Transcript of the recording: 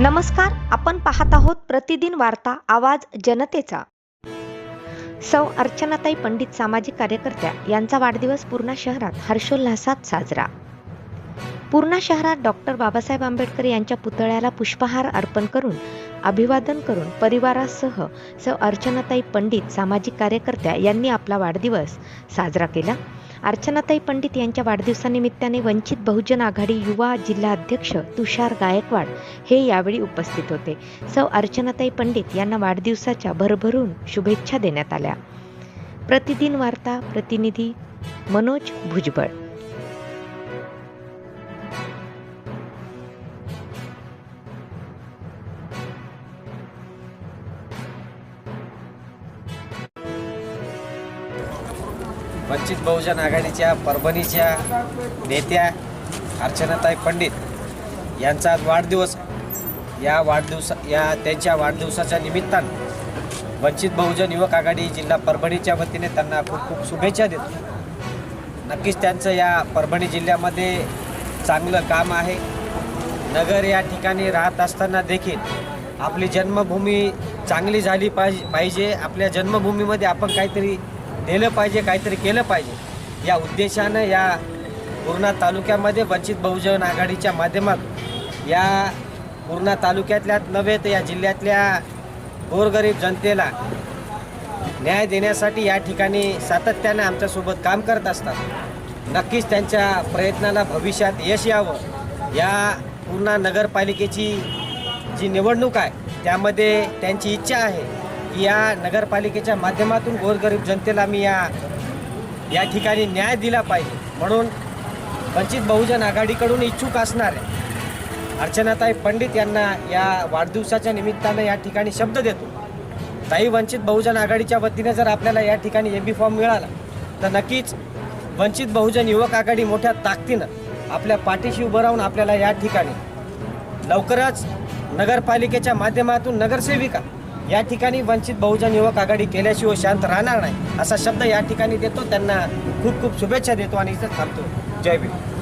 नमस्कार आपण पाहत आहोत प्रतिदिन वार्ता आवाज जनतेचा. सौ अर्चनाताई पंडित सामाजिक कार्यकर्त्या यांचा वाढदिवस पूर्णा शहरात हर्षोल्हासात साजरा. पूर्णा शहरात डॉक्टर बाबासाहेब आंबेडकर यांच्या पुतळ्याला पुष्पहार अर्पण करून अभिवादन करून परिवारासह सौ अर्चनाताई पंडित सामाजिक कार्यकर्त्या यांनी आपला वाढदिवस साजरा केला. अर्चनाताई पंडित यांच्या वाढदिवसानिमित्ताने वंचित बहुजन आघाडी युवा जिल्हा अध्यक्ष तुषार गायकवाड हे यावेळी उपस्थित होते. सौ अर्चनाताई पंडित यांना वाढदिवसाच्या भरभरून शुभेच्छा देण्यात आल्या. प्रतिदिन वार्ता प्रतिनिधी मनोज भुजबळ. वंचित बहुजन आघाडीच्या परभणीच्या नेत्या अर्चनाताई पंडित यांचा आज वाढदिवस. या वाढदिवसा या त्यांच्या वाढदिवसाच्या निमित्तानं वंचित बहुजन युवक आघाडी जिल्हा परभणीच्या वतीने त्यांना खूप खूप शुभेच्छा देतो. नक्कीच त्यांचं या परभणी जिल्ह्यामध्ये चांगलं काम आहे. नगर या ठिकाणी राहत असताना देखील आपली जन्मभूमी चांगली झाली पाहिजे पाहिजे. आपल्या जन्मभूमीमध्ये आपण काहीतरी नेलं पाहिजे काहीतरी केलं पाहिजे. या उद्देशानं या पूर्णा तालुक्यामध्ये वंचित बहुजन आघाडीच्या माध्यमातून या पूर्णा तालुक्यातल्या नव्हे तर या जिल्ह्यातल्या गोरगरीब जनतेला न्याय देण्यासाठी या ठिकाणी सातत्याने आमच्यासोबत काम करत असतात. नक्कीच त्यांच्या प्रयत्नाला भविष्यात यश यावं. या पूर्णा नगरपालिकेची जी निवडणूक आहे त्यामध्ये त्यांची इच्छा आहे. या नगरपालिकेच्या माध्यमातून गोरगरीब जनतेला मी या या ठिकाणी न्याय दिला पाहिजे. म्हणून वंचित बहुजन आघाडीकडून इच्छुक असणारे अर्चनाताई पंडित यांना या वाढदिवसाच्या निमित्तानं या ठिकाणी शब्द देतो. ताई वंचित बहुजन आघाडीच्या वतीने जर आपल्याला या ठिकाणी ए बी फॉर्म मिळाला तर नक्कीच वंचित बहुजन युवक आघाडी मोठ्या ताकदीनं आपल्या पाठीशी उभं राहून आपल्याला या ठिकाणी लवकरच नगरपालिकेच्या माध्यमातून नगरसेविका या ठिकाणी वंचित बहुजन युवक आघाडी केल्याशिवाय शांत राहणार नाही असा शब्द या ठिकाणी देतो. त्यांना खूप खूप शुभेच्छा देतो आणि इथं थांबतो. जय भीम.